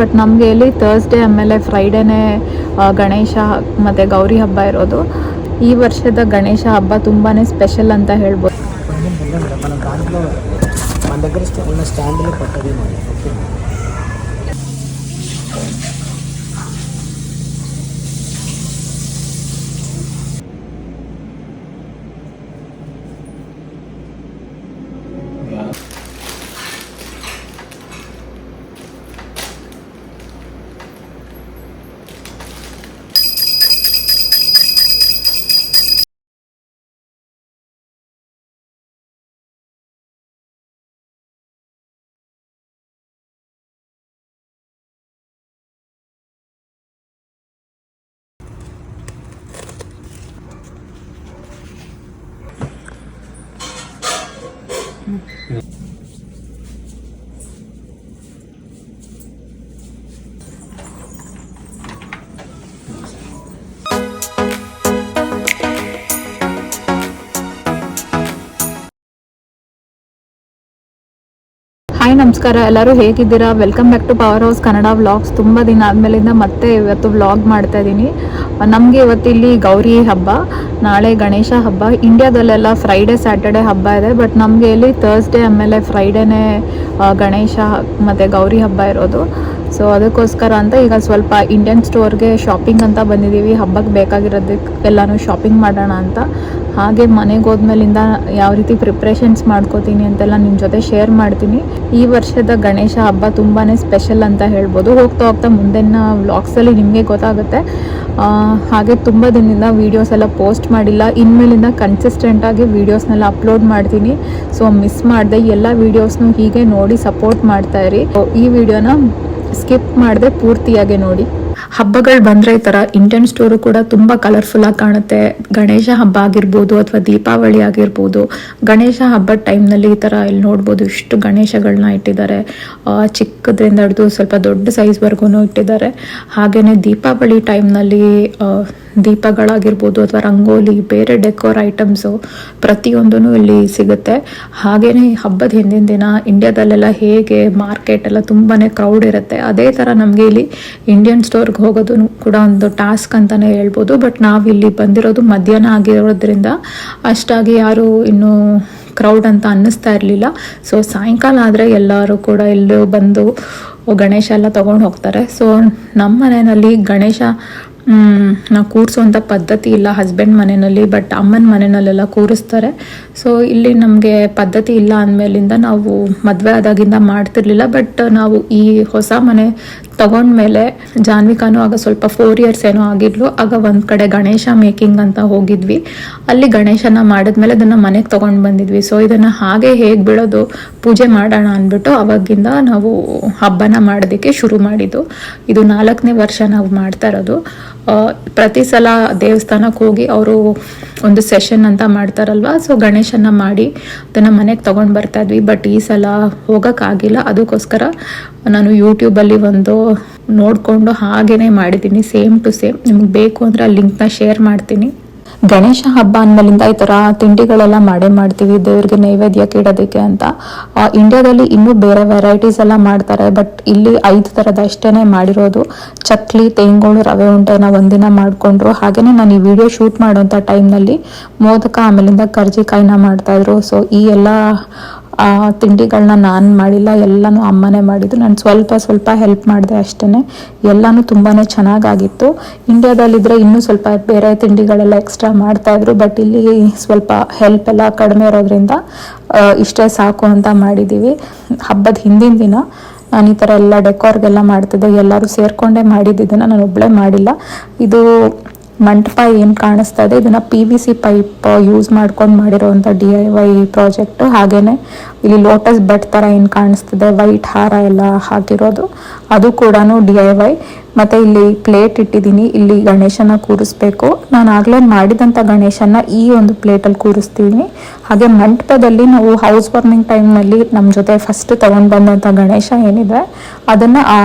But ನಮಗೆ ಇಲ್ಲಿ Thursday ಆಮೇಲೆ ಫ್ರೈಡೇನೇ ಗಣೇಶ ಮತ್ತು ಗೌರಿ ಹಬ್ಬ ಇರೋದು. ಈ ವರ್ಷದ ಗಣೇಶ ಹಬ್ಬ ತುಂಬಾ ಸ್ಪೆಷಲ್ ಅಂತ ಹೇಳ್ಬೋದು. 嗯。ನಮಸ್ಕಾರ, ಎಲ್ಲರೂ ಹೇಗಿದ್ದೀರಾ? Welcome back to power house Kannada vlogs ತುಂಬ ದಿನ ಆದಮೇಲಿಂದ ಮತ್ತೆ ಇವತ್ತು ವ್ಲಾಗ್ ಮಾಡ್ತಾ ಇದ್ದೀನಿ ನಮಗೆ ಇವತ್ತು ಇಲ್ಲಿ ಗೌರಿ ಹಬ್ಬ, ನಾಳೆ ಗಣೇಶ ಹಬ್ಬ. ಇಂಡಿಯಾದಲ್ಲೆಲ್ಲ ಫ್ರೈಡೇ ಸ್ಯಾಟರ್ಡೆ ಹಬ್ಬ ಇದೆ ಬಟ್ ನಮಗೆ ಇಲ್ಲಿ ಥರ್ಸ್ಡೇ ಆಮೇಲೆ ಫ್ರೈಡೇನೇ ಗಣೇಶ ಮತ್ತು ಗೌರಿ ಹಬ್ಬ ಇರೋದು. ಸೊ ಅದಕ್ಕೋಸ್ಕರ ಅಂತ ಈಗ ಸ್ವಲ್ಪ ಇಂಡಿಯನ್ ಸ್ಟೋರ್ಗೆ ಶಾಪಿಂಗ್ ಅಂತ ಬಂದಿದ್ದೀವಿ ಹಬ್ಬಕ್ಕೆ ಬೇಕಾಗಿರೋದಕ್ಕೆ ಎಲ್ಲನೂ ಶಾಪಿಂಗ್ ಮಾಡೋಣ ಅಂತ. ಹಾಗೆ ಮನೆಗೆ ಹೋದ್ಮೇಲಿಂದ ಯಾವ ರೀತಿ ಪ್ರಿಪ್ರೇಷನ್ಸ್ ಮಾಡ್ಕೋತೀನಿ ಅಂತೆಲ್ಲ ನಿಮ್ಮ ಜೊತೆ ಶೇರ್ ಮಾಡ್ತೀನಿ. ಈ ವರ್ಷದ ಗಣೇಶ ಹಬ್ಬ ತುಂಬಾ ಸ್ಪೆಷಲ್ ಅಂತ ಹೇಳ್ಬೋದು. ಹೋಗ್ತಾ ಹೋಗ್ತಾ ಮುಂದಿನ ವ್ಲಾಗ್ಸಲ್ಲಿ ನಿಮಗೆ ಗೊತ್ತಾಗುತ್ತೆ. ಹಾಗೆ ತುಂಬ ದಿನದಿಂದ ವೀಡಿಯೋಸ್ ಎಲ್ಲ ಪೋಸ್ಟ್ ಮಾಡಿಲ್ಲ. ಇನ್ಮೇಲಿಂದ ಕನ್ಸಿಸ್ಟೆಂಟಾಗಿ ವೀಡಿಯೋಸ್ನೆಲ್ಲ ಅಪ್ಲೋಡ್ ಮಾಡ್ತೀನಿ. ಸೊ ಮಿಸ್ ಮಾಡಿದೆ ಎಲ್ಲ ವೀಡಿಯೋಸ್ನು ಹೀಗೆ ನೋಡಿ ಸಪೋರ್ಟ್ ಮಾಡ್ತಾ ಈ ವಿಡಿಯೋನ ಸ್ಕಿಪ್ ಮಾಡದೆ ಪೂರ್ತಿಯಾಗಿ ನೋಡಿ. ಹಬ್ಬಗಳು ಬಂದರೆ ಈ ಥರ ಇಂಡಿಯನ್ ಸ್ಟೋರು ಕೂಡ ತುಂಬ ಕಲರ್ಫುಲ್ ಆಗಿ ಕಾಣುತ್ತೆ. ಗಣೇಶ ಹಬ್ಬ ಆಗಿರ್ಬೋದು ಅಥವಾ ದೀಪಾವಳಿ ಆಗಿರ್ಬೋದು. ಗಣೇಶ ಹಬ್ಬದ ಟೈಮ್ನಲ್ಲಿ ಈ ಥರ ಇಲ್ಲಿ ನೋಡ್ಬೋದು ಇಷ್ಟು ಗಣೇಶಗಳನ್ನ ಇಟ್ಟಿದ್ದಾರೆ. ಚಿಕ್ಕದ್ರಿಂದ ಹಿಡಿದು ಸ್ವಲ್ಪ ದೊಡ್ಡ ಸೈಜ್ವರೆಗೂ ಇಟ್ಟಿದ್ದಾರೆ. ಹಾಗೆಯೇ ದೀಪಾವಳಿ ಟೈಮ್ನಲ್ಲಿ ದೀಪಗಳಾಗಿರ್ಬೋದು ಅಥವಾ ರಂಗೋಲಿ, ಬೇರೆ ಡೆಕೋರ್ ಐಟಮ್ಸು ಪ್ರತಿಯೊಂದೂ ಇಲ್ಲಿ ಸಿಗುತ್ತೆ. ಹಾಗೆಯೇ ಹಬ್ಬದ ಹಿಂದಿನ ದಿನ ಇಂಡ್ಯಾದಲ್ಲೆಲ್ಲ ಹೇಗೆ ಮಾರ್ಕೆಟ್ ಎಲ್ಲ ತುಂಬಾ ಕ್ರೌಡ್ ಇರುತ್ತೆ. ಅದೇ ಥರ ನಮಗೆ ಇಲ್ಲಿ ಇಂಡಿಯನ್ ಸ್ಟೋರ್ಗೆ ಹೋಗೋದು ಕೂಡ ಒಂದು ಟಾಸ್ಕ್ ಅಂತಲೇ ಹೇಳ್ಬೋದು. ಬಟ್ ನಾವು ಇಲ್ಲಿ ಬಂದಿರೋದು ಮಧ್ಯಾಹ್ನ ಆಗಿರೋದ್ರಿಂದ ಅಷ್ಟಾಗಿ ಯಾರು ಇನ್ನೂ ಕ್ರೌಡ್ ಅಂತ ಅನ್ನಿಸ್ತಾ ಇರಲಿಲ್ಲ. ಸೊ ಸಾಯಂಕಾಲ ಆದರೆ ಎಲ್ಲರೂ ಕೂಡ ಇಲ್ಲಿ ಬಂದು ಗಣೇಶ ಎಲ್ಲ ತೊಗೊಂಡು ಹೋಗ್ತಾರೆ. ಸೊ ನಮ್ಮ ಮನೆಯಲ್ಲಿ ಗಣೇಶ ನಾವು ಕೂರಿಸುವಂಥ ಪದ್ಧತಿ ಇಲ್ಲ ಹಸ್ಬೆಂಡ್ ಮನೆಯಲ್ಲಿ ಬಟ್ ಅಮ್ಮನ ಮನೆಯಲ್ಲೆಲ್ಲ ಕೂರಿಸ್ತಾರೆ. ಸೊ ಇಲ್ಲಿ ನಮಗೆ ಪದ್ಧತಿ ಇಲ್ಲ ಅಂದಮೇಲಿಂದ ನಾವು ಮದುವೆ ಆದಾಗಿಂದ ಮಾಡ್ತಿರ್ಲಿಲ್ಲ ಬಟ್ ನಾವು ಈ ಹೊಸ ಮನೆ ತಗೊಂಡ್ಮೇಲೆ ಜಾನ್ವಿಕಾನು ಆಗ ಸ್ವಲ್ಪ ಫೋರ್ ಇಯರ್ಸ್ ಏನೋ ಆಗಿದ್ಲು. ಆಗ ಒಂದು ಕಡೆ ಗಣೇಶ ಮೇಕಿಂಗ್ ಅಂತ ಹೋಗಿದ್ವಿ. ಅಲ್ಲಿ ಗಣೇಶನ ಮಾಡಿದ್ಮೇಲೆ ಅದನ್ನು ಮನೆಗೆ ತೊಗೊಂಡು ಬಂದಿದ್ವಿ. ಸೊ ಇದನ್ನು ಹಾಗೆ ಹೇಗೆ ಬಿಡೋದು, ಪೂಜೆ ಮಾಡೋಣ ಅಂದ್ಬಿಟ್ಟು ಅವಾಗಿಂದ ನಾವು ಹಬ್ಬನ ಮಾಡೋದಕ್ಕೆ ಶುರು ಮಾಡಿದ್ದು. ಇದು ನಾಲ್ಕನೇ ವರ್ಷ ನಾವು ಮಾಡ್ತಾ ಇರೋದು. ಪ್ರತಿ ಸಲ ದೇವಸ್ಥಾನಕ್ಕೆ ಹೋಗಿ ಅವರು ಒಂದು ಸೆಷನ್ ಅಂತ ಮಾಡ್ತಾರಲ್ವ? ಸೊ ಗಣೇಶನ ಮಾಡಿ ಅದನ್ನು ಮನೆಗೆ ತೊಗೊಂಡು ಬರ್ತಾ ಇದ್ವಿ. ಬಟ್ ಈ ಸಲ ಹೋಗೋಕ್ಕಾಗಿಲ್ಲ. ಅದಕ್ಕೋಸ್ಕರ ನಾನು ಯೂಟ್ಯೂಬಲ್ಲಿ ಒಂದು ನೋಡಿಕೊಂಡು ಹಾಗೇ ಮಾಡಿದ್ದೀನಿ ಸೇಮ್ ಟು ಸೇಮ್ ನಿಮ್ಗೆ ಬೇಕು ಅಂದರೆ ಆ ಲಿಂಕ್ನ ಶೇರ್ ಮಾಡ್ತೀನಿ. ಗಣೇಶ ಹಬ್ಬ ಅಂದಮೇಲಿಂದ ಈ ಥರ ತಿಂಡಿಗಳೆಲ್ಲ ಮಾಡೇ ಮಾಡ್ತೀವಿ, ದೇವ್ರಿಗೆ ನೈವೇದ್ಯಕ್ಕೆ ಇಡೋದಕ್ಕೆ ಅಂತ. ಇಂಡಿಯಾದಲ್ಲಿ ಇನ್ನೂ ಬೇರೆ ವೆರೈಟೀಸ್ ಎಲ್ಲ ಮಾಡ್ತಾರೆ ಬಟ್ ಇಲ್ಲಿ ಐದು ಥರದ ಅಷ್ಟೇ ಮಾಡಿರೋದು. ಚಕ್ಲಿ, ತೇಂಗೋಳು, ರವೆ ಉಂಡೆನ ಒಂದಿನ ಮಾಡಿಕೊಂಡ್ರು. ಹಾಗೆಯೇ ನಾನು ಈ ವಿಡಿಯೋ ಶೂಟ್ ಮಾಡೋಂಥ ಟೈಮ್ನಲ್ಲಿ ಮೋದಕ ಆಮೇಲಿಂದ ಕರ್ಜಿಕಾಯಿನ ಮಾಡ್ತಾಯಿದ್ರು ಸೊ ಈ ಎಲ್ಲ ಆ, ತಿಂಡಿಗಳನ್ನ ನಾನು ಮಾಡಿಲ್ಲ ಎಲ್ಲನೂ ಅಮ್ಮನೇ ಮಾಡಿದ್ದು. ನಾನು ಸ್ವಲ್ಪ ಸ್ವಲ್ಪ ಹೆಲ್ಪ್ ಮಾಡಿದೆ ಅಷ್ಟೇ ಎಲ್ಲನೂ ತುಂಬಾ ಚೆನ್ನಾಗಾಗಿತ್ತು. ಇಂಡಿಯಾದಲ್ಲಿದ್ದರೆ ಇನ್ನೂ ಸ್ವಲ್ಪ ಬೇರೆ ತಿಂಡಿಗಳೆಲ್ಲ ಎಕ್ಸ್ಟ್ರಾ ಮಾಡ್ತಾಯಿದ್ರು ಬಟ್ ಇಲ್ಲಿ ಸ್ವಲ್ಪ ಹೆಲ್ಪ್ ಎಲ್ಲ ಕಡಿಮೆ ಇರೋದ್ರಿಂದ ಇಷ್ಟೇ ಸಾಕು ಅಂತ ಮಾಡಿದ್ದೀವಿ ಹಬ್ಬದ ಹಿಂದಿನ ದಿನ ನಾನು ಈ ಥರ ಎಲ್ಲ ಡೆಕೋರ್ಗೆಲ್ಲ ಮಾಡ್ತಿದ್ದೆ ಎಲ್ಲರೂ ಸೇರಿಕೊಂಡೇ ಮಾಡಿದ್ದಿದ್ದನ್ನು ನಾನು ಒಬ್ಬಳೇ ಮಾಡಿಲ್ಲ. ಇದು ಮಂಟಪ ಏನು ಕಾಣಿಸ್ತಾ ಇದೆ ಇದನ್ನು P V C pipe use ಮಾಡ್ಕೊಂಡು ಮಾಡಿರೋವಂಥ ಡಿ ಐ ವೈ ಪ್ರಾಜೆಕ್ಟು ಹಾಗೇನೆ. ಇಲ್ಲಿ ಲೋಟಸ್ ಬಟ್ ಥರ ಏನು ಕಾಣಿಸ್ತಿದೆ? ವೈಟ್ ಹಾರ ಎಲ್ಲ ಹಾಕಿರೋದು. ಅದು ಕೂಡ ಡಿ ಐ ವೈ ಮತ್ತು ಇಲ್ಲಿ ಪ್ಲೇಟ್ ಇಟ್ಟಿದ್ದೀನಿ. ಇಲ್ಲಿ ಗಣೇಶನ ಕೂರಿಸ್ಬೇಕು. ನಾನು ಆಗಲೇ ಮಾಡಿದಂಥ ಗಣೇಶನ ಈ ಒಂದು ಪ್ಲೇಟಲ್ಲಿ ಕೂರಿಸ್ತೀನಿ. ಹಾಗೆ ಮಂಟಪದಲ್ಲಿ ನಾವು ಹೌಸ್ ವಾರ್ಮಿಂಗ್ ಟೈಮ್ನಲ್ಲಿ ನಮ್ಮ ಜೊತೆ ಫಸ್ಟ್ ತೊಗೊಂಡು ಬಂದಂಥ ಗಣೇಶ ಏನಿದೆ, ಅದನ್ನು ಆ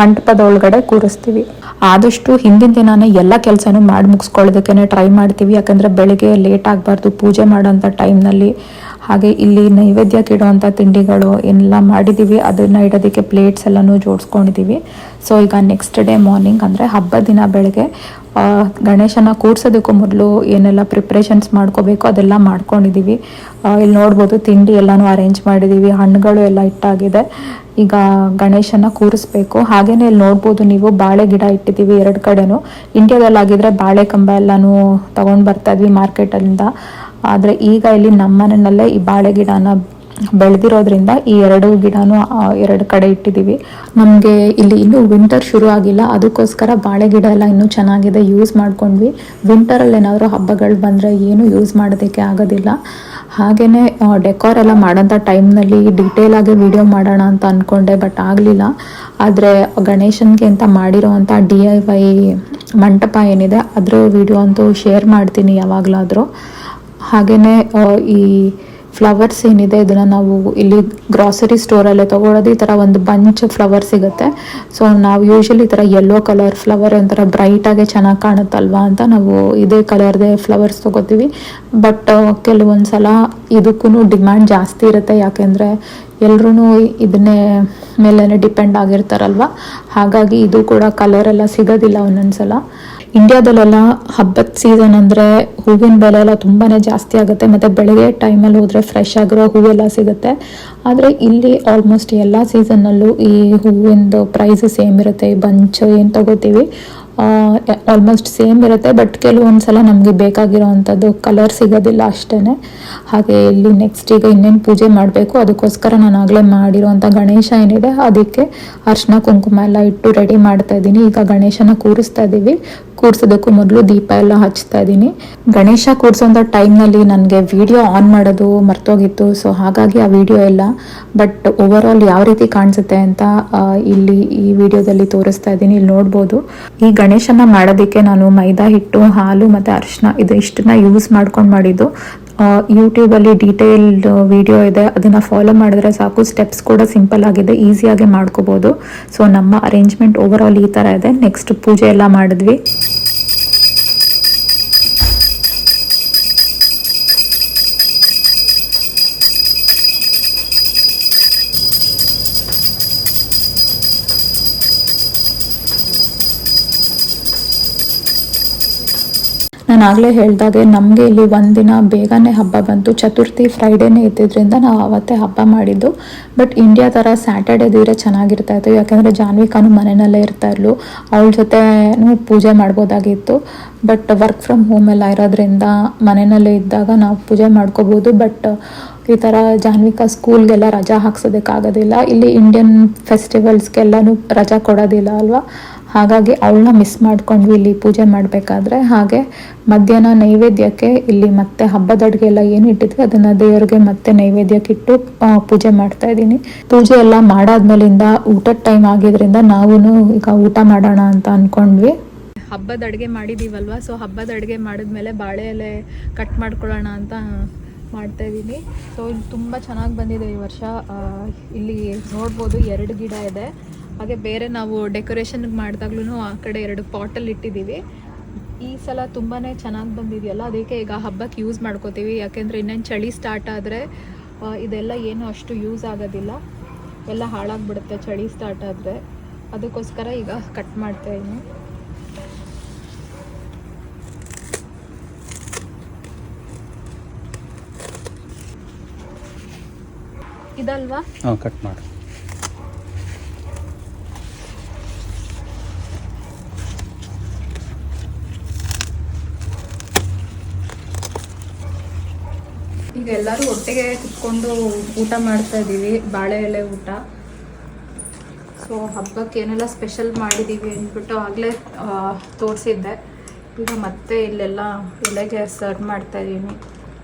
ಮಂಟಪದ ಒಳಗಡೆ ಕೂರಿಸ್ತೀವಿ. ಆದಷ್ಟು ಹಿಂದಿನ ದಿನಾನೇ ಎಲ್ಲ ಕೆಲಸನೂ ಮಾಡಿ ಮುಗಿಸ್ಕೊಳ್ಳೋದಕ್ಕೆ ಟ್ರೈ ಮಾಡ್ತೀವಿ. ಯಾಕಂದರೆ ಬೆಳಿಗ್ಗೆ ಲೇಟ್ ಆಗಬಾರ್ದು, ಪೂಜೆ ಮಾಡೋಂಥ ಟೈಮ್ನಲ್ಲಿ ಹಾಗೆ ಇಲ್ಲಿ ನೈವೇದ್ಯಕ್ಕೆ ಇಡುವಂಥ ತಿಂಡಿಗಳು ಎಲ್ಲ ಮಾಡಿದ್ದೀವಿ ಅದನ್ನು ಇಡೋದಕ್ಕೆ ಪ್ಲೇಟ್ಸ್ ಎಲ್ಲನೂ ಜೋಡಿಸ್ಕೊಂಡಿದ್ದೀವಿ ಸೊ ಈಗ ನೆಕ್ಸ್ಟ್ ಡೇ ಮಾರ್ನಿಂಗ್ ಅಂದರೆ ಹಬ್ಬದ ದಿನ ಬೆಳಗ್ಗೆ ಗಣೇಶನ ಕೂರ್ಸೋದಕ್ಕೂ ಮೊದಲು ಏನೆಲ್ಲ ಪ್ರಿಪ್ರೇಷನ್ಸ್ ಮಾಡ್ಕೋಬೇಕು ಅದೆಲ್ಲ ಮಾಡ್ಕೊಂಡಿದ್ದೀವಿ ಇಲ್ಲಿ ನೋಡ್ಬೋದು ತಿಂಡಿ ಎಲ್ಲನೂ ಅರೇಂಜ್ ಮಾಡಿದ್ದೀವಿ ಹಣ್ಣುಗಳು ಎಲ್ಲ ಇಟ್ಟಾಗಿದೆ ಈಗ ಗಣೇಶನ ಕೂರಿಸ್ಬೇಕು. ಹಾಗೇನೆ ಇಲ್ಲಿ ನೋಡ್ಬೋದು ನೀವು ಬಾಳೆ ಗಿಡ ಇಟ್ಟಿದ್ದೀವಿ ಎರಡು ಕಡೆನೂ. ಇಂಡಿಯಾದಲ್ಲಾಗಿದ್ರೆ ಬಾಳೆ ಕಂಬ ಎಲ್ಲನೂ ತಗೊಂಡು ಬರ್ತಾ ಇದ್ವಿ ಮಾರ್ಕೆಟಲ್ಲಿಂದ ಆದರೆ ಈಗ ಇಲ್ಲಿ ನಮ್ಮ ಮನೆಯಲ್ಲೇ ಈ ಬಾಳೆ ಗಿಡನ ಬೆಳೆದಿರೋದ್ರಿಂದ ಈ ಎರಡು ಗಿಡನೂ ಎರಡು ಕಡೆ ಇಟ್ಟಿದ್ದೀವಿ. ನಮಗೆ ಇಲ್ಲಿ ಇನ್ನೂ ವಿಂಟರ್ ಶುರು ಆಗಿಲ್ಲ. ಅದಕ್ಕೋಸ್ಕರ ಬಾಳೆ ಗಿಡ ಎಲ್ಲ ಇನ್ನೂ ಚೆನ್ನಾಗಿದೆ ಯೂಸ್ ಮಾಡ್ಕೊಂಡ್ವಿ. ವಿಂಟರಲ್ಲಿ ಏನಾದರೂ ಹಬ್ಬಗಳು ಬಂದರೆ ಏನು ಯೂಸ್ ಮಾಡೋದಕ್ಕೆ ಆಗೋದಿಲ್ಲ. ಹಾಗೆಯೇ ಡೆಕೋರ್ ಎಲ್ಲ ಮಾಡೋಂಥ ಟೈಮ್ನಲ್ಲಿ ಡೀಟೇಲ್ ಆಗಿ ವಿಡಿಯೋ ಮಾಡೋಣ ಅಂತ ಅಂದ್ಕೊಂಡೆ ಬಟ್ ಆಗಲಿಲ್ಲ. ಆದರೆ ಗಣೇಶನ್ಗೆ ಅಂತ ಮಾಡಿರೋವಂಥ ಡಿ ಐ ವೈ ಮಂಟಪ ಏನಿದೆ, ಅದರ ವಿಡಿಯೋ ಅಂತೂ ಶೇರ್ ಮಾಡ್ತೀನಿ ಯಾವಾಗಲಾದರೂ. ಹಾಗೆಯೇ ಈ ಫ್ಲವರ್ಸ್ ಏನಿದೆ, ಇದನ್ನು ನಾವು ಇಲ್ಲಿ ಗ್ರಾಸರಿ ಸ್ಟೋರಲ್ಲೇ ತೊಗೊಳೋದು ಈ ಥರ ಒಂದು ಬಂಚ್ ಫ್ಲವರ್ ಸಿಗುತ್ತೆ. ಸೊ ನಾವು ಯೂಶಲಿ ಈ ಥರ ಯೆಲ್ಲೋ ಕಲರ್ ಫ್ಲವರ್ ಒಂಥರ ಬ್ರೈಟಾಗೆ ಚೆನ್ನಾಗಿ ಕಾಣುತ್ತಲ್ವಾ ಅಂತ ನಾವು ಇದೇ ಕಲರ್ದೇ ಫ್ಲವರ್ಸ್ ತೊಗೋತೀವಿ. ಬಟ್ ಕೆಲವೊಂದು ಸಲ ಇದಕ್ಕೂ ಡಿಮ್ಯಾಂಡ್ ಜಾಸ್ತಿ ಇರುತ್ತೆ. ಯಾಕೆಂದರೆ ಎಲ್ಲರೂ ಇದನ್ನೇ ಮೇಲೇ ಡಿಪೆಂಡ್ ಆಗಿರ್ತಾರಲ್ವ? ಹಾಗಾಗಿ ಇದು ಕೂಡ ಕಲರ್ ಎಲ್ಲ ಸಿಗೋದಿಲ್ಲ ಒಂದೊಂದ್ಸಲ. ಇಂಡಿಯಾದಲ್ಲೆಲ್ಲ ಹಬ್ಬದ ಸೀಸನ್ ಅಂದರೆ ಹೂವಿನ ಬೆಲೆ ಎಲ್ಲ ತುಂಬಾ ಜಾಸ್ತಿ ಆಗುತ್ತೆ. ಮತ್ತು ಬೆಳಗ್ಗೆ ಟೈಮಲ್ಲಿ ಹೋದರೆ ಫ್ರೆಶ್ ಆಗಿರೋ ಹೂವೆಲ್ಲ ಸಿಗುತ್ತೆ. ಆದರೆ ಇಲ್ಲಿ ಆಲ್ಮೋಸ್ಟ್ ಎಲ್ಲ ಸೀಸನ್ನಲ್ಲೂ ಈ ಹೂವಿಂದು ಪ್ರೈಸ್ ಸೇಮ್ ಇರುತ್ತೆ ಈ ಬಂಚ್ ಏನು ತಗೋತೀವಿ? ಆಲ್ಮೋಸ್ಟ್ ಸೇಮ್ ಇರುತ್ತೆ ಬಟ್ ಕೆಲವೊಂದು ಸಲ ನಮಗೆ ಬೇಕಾಗಿರೋ ಅಂಥದ್ದು ಕಲರ್ ಸಿಗೋದಿಲ್ಲ ಅಷ್ಟೇ ಹಾಗೆ ಇಲ್ಲಿ ನೆಕ್ಸ್ಟ್ ಈಗ ಇನ್ನೇನು ಪೂಜೆ ಮಾಡಬೇಕು, ಅದಕ್ಕೋಸ್ಕರ ನಾನು ಆಗಲೇ ಮಾಡಿರುವಂಥ ಗಣೇಶ ಏನಿದೆ, ಅದಕ್ಕೆ ಅರ್ಶಿನ, ಕುಂಕುಮ ಎಲ್ಲ ಇಟ್ಟು ರೆಡಿ ಮಾಡ್ತಾ ಇದ್ದೀನಿ. ಈಗ ಗಣೇಶನ ಕೂರಿಸ್ತಾ ಇದ್ದೀವಿ. ಕೂರಿಸೋದಕ್ಕೂ ಮೊದಲು ದೀಪ ಎಲ್ಲ ಹಚ್ತಾ ಇದ್ದೀನಿ. ಗಣೇಶ ಕೂರಿಸೋಂಥ ಟೈಮ್ನಲ್ಲಿ ನನಗೆ ವಿಡಿಯೋ ಆನ್ ಮಾಡೋದು ಮರ್ತೋಗಿತ್ತು ಸೊ ಹಾಗಾಗಿ ಆ ವಿಡಿಯೋ ಎಲ್ಲ ಬಟ್ ಓವರ್ ಯಾವ ರೀತಿ ಕಾಣಿಸುತ್ತೆ ಅಂತ ಇಲ್ಲಿ ಈ ವಿಡಿಯೋದಲ್ಲಿ ತೋರಿಸ್ತಾ ಇದ್ದೀನಿ, ಇಲ್ಲಿ ನೋಡ್ಬೋದು. ಈ ಗಣೇಶನ ಮಾಡೋದಕ್ಕೆ ನಾನು ಮೈದಾ ಹಿಟ್ಟು, ಹಾಲು ಮತ್ತು ಅರಿಶಿನ ಇದು ಇಷ್ಟನ್ನ ಯೂಸ್ ಮಾಡ್ಕೊಂಡು ಮಾಡಿದ್ದು. ಯೂಟ್ಯೂಬಲ್ಲಿ ಡೀಟೇಲ್ಡ್ ವಿಡಿಯೋ ಇದೆ. ಅದನ್ನು ಫಾಲೋ ಮಾಡಿದ್ರೆ ಸಾಕು. ಸ್ಟೆಪ್ಸ್ ಕೂಡ ಸಿಂಪಲ್ ಆಗಿದೆ. ಈಸಿಯಾಗಿ ಮಾಡ್ಕೋಬೋದು. ಸೊ ನಮ್ಮ ಅರೇಂಜ್ಮೆಂಟ್ ಓವರ್ ಆಲ್ ಈ ಥರ ಇದೆ. ನೆಕ್ಸ್ಟ್ ಪೂಜೆ ಎಲ್ಲ ಮಾಡಿದ್ವಿ. ನಾನು ಆಗಲೇ ಹೇಳ್ದಾಗೆ ನಮಗೆ ಇಲ್ಲಿ ಒಂದಿನ ಬೇಗನೆ ಹಬ್ಬ ಬಂತು. ಚತುರ್ಥಿ ಫ್ರೈಡೇನೇ ಇದ್ದಿದ್ದರಿಂದ ನಾವು ಅವತ್ತೇ ಹಬ್ಬ ಮಾಡಿದ್ದು. ಬಟ್ ಇಂಡಿಯಾ ಥರ ಸ್ಯಾಟರ್ಡೇ ದೀರ ಚೆನ್ನಾಗಿರ್ತಾ ಇತ್ತು. ಯಾಕಂದರೆ ಜಾನ್ವಿಕಾನು ಮನೆಯಲ್ಲೇ ಇರ್ತಾ ಇರ್ಲು ಅವಳ ಜೊತೆನೂ ಪೂಜೆ ಮಾಡ್ಬೋದಾಗಿತ್ತು. ಬಟ್ ವರ್ಕ್ ಫ್ರಮ್ ಹೋಮ್ ಎಲ್ಲ ಇರೋದ್ರಿಂದ ಮನೆಯಲ್ಲೇ ಇದ್ದಾಗ ನಾವು ಪೂಜೆ ಮಾಡ್ಕೋಬೋದು. ಬಟ್ ಈ ಥರ ಜಾನ್ವಿಕಾ ಸ್ಕೂಲ್ಗೆಲ್ಲ ರಜಾ ಹಾಕ್ಸೋದಕ್ಕಾಗೋದಿಲ್ಲ. ಇಲ್ಲಿ ಇಂಡಿಯನ್ ಫೆಸ್ಟಿವಲ್ಸ್ಗೆಲ್ಲನೂ ರಜಾ ಕೊಡೋದಿಲ್ಲ ಅಲ್ವಾ? ಹಾಗಾಗಿ ಅವಳನ್ನ ಮಿಸ್ ಮಾಡ್ಕೊಂಡ್ವಿ ಇಲ್ಲಿ ಪೂಜೆ ಮಾಡಬೇಕಾದ್ರೆ ಹಾಗೆ ಮಧ್ಯಾಹ್ನ ನೈವೇದ್ಯಕ್ಕೆ ಇಲ್ಲಿ ಮತ್ತೆ ಹಬ್ಬದ ಅಡುಗೆ ಎಲ್ಲ ಏನು ಇಟ್ಟಿದ್ವಿ, ಅದನ್ನು ದೇವರಿಗೆ ಮತ್ತೆ ನೈವೇದ್ಯಕ್ಕೆ ಇಟ್ಟು ಪೂಜೆ ಮಾಡ್ತಾ ಇದ್ದೀನಿ. ಪೂಜೆ ಎಲ್ಲ ಮಾಡಾದ್ಮೇಲಿಂದ ಊಟದ ಟೈಮ್ ಆಗಿದ್ರಿಂದ ನಾವು ಈಗ ಊಟ ಮಾಡೋಣ ಅಂತ ಅಂದ್ಕೊಂಡ್ವಿ ಹಬ್ಬದ ಅಡುಗೆ ಮಾಡಿದ್ದೀವಲ್ವ ಸೊ ಹಬ್ಬದ ಅಡುಗೆ ಮಾಡಿದ್ಮೇಲೆ ಬಾಳೆ ಎಲೆ ಕಟ್ ಮಾಡ್ಕೊಳ್ಳೋಣ ಅಂತ ಮಾಡ್ತಾ ಇದ್ದೀನಿ. ಸೊ ತುಂಬ ಚೆನ್ನಾಗಿ ಬಂದಿದೆ ಈ ವರ್ಷ. ಇಲ್ಲಿ ನೋಡ್ಬೋದು ಎರಡು ಗಿಡ ಇದೆ. ಹಾಗೆ ಬೇರೆ ನಾವು ಡೆಕೋರೇಷನ್ಗೆ ಮಾಡಿದಾಗ್ಲೂ ಆ ಕಡೆ ಎರಡು ಪಾಟಲ್ಲಿ ಇಟ್ಟಿದ್ದೀವಿ. ಈ ಸಲ ತುಂಬಾ ಚೆನ್ನಾಗಿ ಬಂದಿದೆಯಲ್ಲ, ಅದಕ್ಕೆ ಈಗ ಹಬ್ಬಕ್ಕೆ ಯೂಸ್ ಮಾಡ್ಕೋತೀವಿ. ಯಾಕೆಂದರೆ ಇನ್ನೊಂದು ಚಳಿ ಸ್ಟಾರ್ಟ್ ಆದರೆ ಇದೆಲ್ಲ ಏನು ಅಷ್ಟು ಯೂಸ್ ಆಗೋದಿಲ್ಲ. ಎಲ್ಲ ಹಾಳಾಗ್ಬಿಡುತ್ತೆ ಚಳಿ ಸ್ಟಾರ್ಟ್ ಆದರೆ. ಅದಕ್ಕೋಸ್ಕರ ಈಗ ಕಟ್ ಮಾಡ್ತಾ ಇದ್ದೀನಿ ಇದಲ್ವಾ? ಕಟ್ ಮಾಡಿ. ಈಗ ಎಲ್ಲರೂ ಒಟ್ಟಿಗೆ ಕುತ್ಕೊಂಡು ಊಟ ಮಾಡ್ತಾ ಇದ್ದೀವಿ ಬಾಳೆ ಎಲೆ ಊಟ. ಸೊ ಹಬ್ಬಕ್ಕೆ ಏನೆಲ್ಲ ಸ್ಪೆಷಲ್ ಮಾಡಿದ್ದೀವಿ ಅಂದ್ಬಿಟ್ಟು ಆಗಲೇ ತೋರಿಸಿದ್ದೆ. ಈಗ ಮತ್ತೆ ಇಲ್ಲೆಲ್ಲ ಎಲೆಗೆ ಸರ್ವ್ ಮಾಡ್ತಾ ಇದ್ದೀನಿ.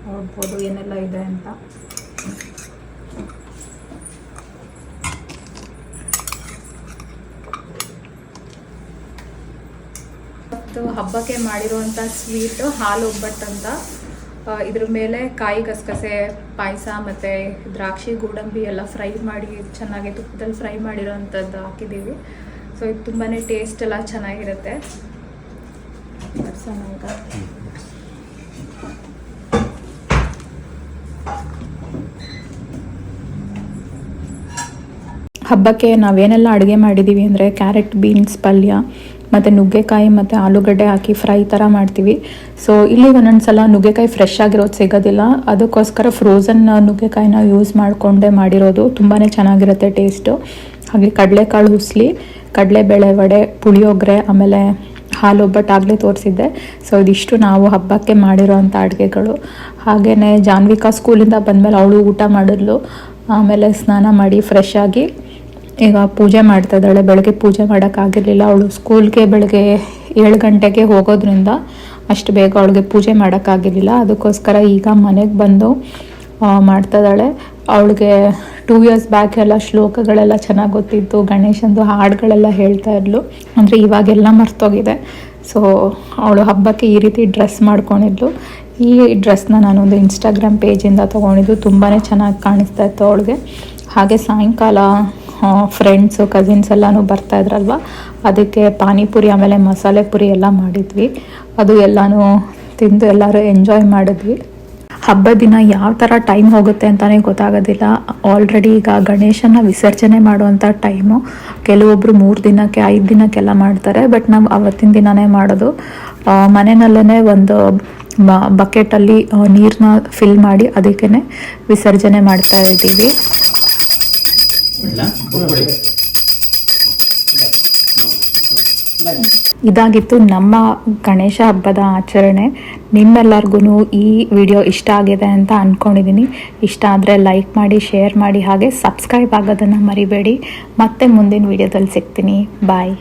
ನೋಡ್ಬೋದು ಏನೆಲ್ಲ ಇದೆ ಅಂತ. ಹಬ್ಬಕ್ಕೆ ಮಾಡಿರುವಂಥ ಸ್ವೀಟು ಹಾಲು ಒಬ್ಬಟ್ಟು ಅಂತ ಇದ್ರ ಮೇಲೆ ಕಾಯಿ ಗಸಗಸೆ, ಪಾಯಸ ಮತ್ತು ದ್ರಾಕ್ಷಿ, ಗೋಡಂಬಿ ಎಲ್ಲ ಫ್ರೈ ಮಾಡಿ ಚೆನ್ನಾಗಿ ತುಪ್ಪದಲ್ಲಿ ಫ್ರೈ ಮಾಡಿರೋವಂಥದ್ದು ಹಾಕಿದ್ದೀವಿ. ಸೊ ಇದು ತುಂಬಾ ಟೇಸ್ಟ್ ಎಲ್ಲ ಚೆನ್ನಾಗಿರುತ್ತೆ. ಹಬ್ಬಕ್ಕೆ ನಾವೇನೆಲ್ಲ ಅಡುಗೆ ಮಾಡಿದ್ದೀವಿ ಅಂದರೆ ಕ್ಯಾರೆಟ್, ಬೀನ್ಸ್, ಪಲ್ಯ ಮತ್ತು ನುಗ್ಗೆಕಾಯಿ ಮತ್ತು ಆಲೂಗಡ್ಡೆ ಹಾಕಿ ಫ್ರೈ ಥರ ಮಾಡ್ತೀವಿ. ಸೊ ಇಲ್ಲಿ ಒಂದೊಂದು ಸಲ ನುಗ್ಗೆಕಾಯಿ ಫ್ರೆಶ್ ಆಗಿರೋದು ಸಿಗೋದಿಲ್ಲ. ಅದಕ್ಕೋಸ್ಕರ ಫ್ರೋಝನ್ ನುಗ್ಗೆಕಾಯಿನ ಯೂಸ್ ಮಾಡಿಕೊಂಡೇ ಮಾಡಿರೋದು. ತುಂಬಾ ಚೆನ್ನಾಗಿರುತ್ತೆ ಟೇಸ್ಟು ಹಾಗೆ ಕಡಲೆಕಾಳು ಕಡಲೆ ಕಡಲೆಬೇಳೆ ವಡೆ, ಪುಳಿಯೋಗರೆ, ಆಮೇಲೆ ಹಾಲು ಒಬ್ಬಟ್ಟು ಆಗಲೇ ತೋರಿಸಿದ್ದೆ. ಸೊ ಇದಿಷ್ಟು ನಾವು ಹಬ್ಬಕ್ಕೆ ಮಾಡಿರೋ ಅಂಥ ಅಡುಗೆಗಳು. ಹಾಗೆಯೇ ಜಾನ್ವಿಕಾ ಸ್ಕೂಲಿಂದ ಬಂದಮೇಲೆ ಅವಳು ಊಟ ಮಾಡಿದ್ಲು. ಆಮೇಲೆ ಸ್ನಾನ ಮಾಡಿ ಫ್ರೆಶ್ ಆಗಿ ಈಗ ಪೂಜೆ ಮಾಡ್ತಾ ಇದ್ದಾಳೆ, ಬೆಳಗ್ಗೆ ಪೂಜೆ ಮಾಡೋಕ್ಕಾಗಿರಲಿಲ್ಲ ಅವಳು ಸ್ಕೂಲ್ಗೆ ಬೆಳಗ್ಗೆ ಏಳು ಗಂಟೆಗೆ ಹೋಗೋದ್ರಿಂದ ಅಷ್ಟು ಬೇಗ ಅವಳಿಗೆ ಪೂಜೆ ಮಾಡೋಕ್ಕಾಗಿರಲಿಲ್ಲ ಅದಕ್ಕೋಸ್ಕರ ಈಗ ಮನೆಗೆ ಬಂದು ಮಾಡ್ತಾ ಇದ್ದಾಳೆ. ಅವಳಿಗೆ ಟೂ ಇಯರ್ಸ್ ಬ್ಯಾಕ್ ಎಲ್ಲ ಶ್ಲೋಕಗಳೆಲ್ಲ ಚೆನ್ನಾಗಿ ಗೊತ್ತಿತ್ತು. ಗಣೇಶಂದು ಹಾಡುಗಳೆಲ್ಲ ಹೇಳ್ತಾ ಇದ್ಲು. ಅಂದರೆ ಇವಾಗೆಲ್ಲ ಮರ್ತೋಗಿದೆ. ಸೊ ಅವಳು ಹಬ್ಬಕ್ಕೆ ಈ ರೀತಿ ಡ್ರೆಸ್ ಮಾಡ್ಕೊಂಡಿದ್ಲು. ಈ ಡ್ರೆಸ್ನ ನಾನೊಂದು ಇನ್ಸ್ಟಾಗ್ರಾಮ್ ಪೇಜಿಂದ ತೊಗೊಂಡಿದ್ದು. ತುಂಬಾ ಚೆನ್ನಾಗಿ ಕಾಣಿಸ್ತಾ ಇತ್ತು ಅವಳಿಗೆ. ಹಾಗೆ ಸಾಯಂಕಾಲ ಫ್ರೆಂಡ್ಸು ಕಸಿನ್ಸ್ ಎಲ್ಲನೂ ಬರ್ತಾ ಇದ್ರಲ್ವ? ಅದಕ್ಕೆ ಪಾನಿಪುರಿ, ಆಮೇಲೆ ಮಸಾಲೆ ಪುರಿ ಎಲ್ಲ ಮಾಡಿದ್ವಿ. ಅದು ಎಲ್ಲನೂ ತಿಂದು ಎಲ್ಲರೂ ಎಂಜಾಯ್ ಮಾಡಿದ್ವಿ. ಹಬ್ಬದ ದಿನ ಯಾವ ಥರ ಟೈಮ್ ಹೋಗುತ್ತೆ ಅಂತಲೇ ಗೊತ್ತಾಗೋದಿಲ್ಲ. ಆಲ್ರೆಡಿ ಈಗ ಗಣೇಶನ ವಿಸರ್ಜನೆ ಮಾಡುವಂಥ ಟೈಮು ಕೆಲವೊಬ್ಬರು ಮೂರು ದಿನಕ್ಕೆ, ಐದು ದಿನಕ್ಕೆಲ್ಲ ಮಾಡ್ತಾರೆ. ಬಟ್ ನಾವು ಅವತ್ತಿನ ದಿನವೇ ಮಾಡೋದು. ಮನೆಯಲ್ಲೇ ಒಂದು ಬಕೆಟಲ್ಲಿ ನೀರನ್ನ ಫಿಲ್ ಮಾಡಿ ಅದಕ್ಕೇ ವಿಸರ್ಜನೆ ಮಾಡ್ತಾ ಇದ್ದೀವಿ. ಇದಾಗಿತ್ತು ನಮ್ಮ ಗಣೇಶ ಹಬ್ಬದ ಆಚರಣೆ. ನಿಮ್ಮೆಲ್ಲರಿಗೂ ಈ ವಿಡಿಯೋ ಇಷ್ಟ ಆಗಿದೆ ಅಂತ ಅಂದ್ಕೊಂಡಿದ್ದೀನಿ ಇಷ್ಟ ಆದರೆ ಲೈಕ್ ಮಾಡಿ ಶೇರ್ ಮಾಡಿ ಹಾಗೆ ಸಬ್ಸ್ಕ್ರೈಬ್ ಆಗೋದನ್ನು ಮರಿಬೇಡಿ. ಮತ್ತೆ ಮುಂದಿನ ವಿಡಿಯೋದಲ್ಲಿ ಸಿಗ್ತೀನಿ. ಬಾಯ್.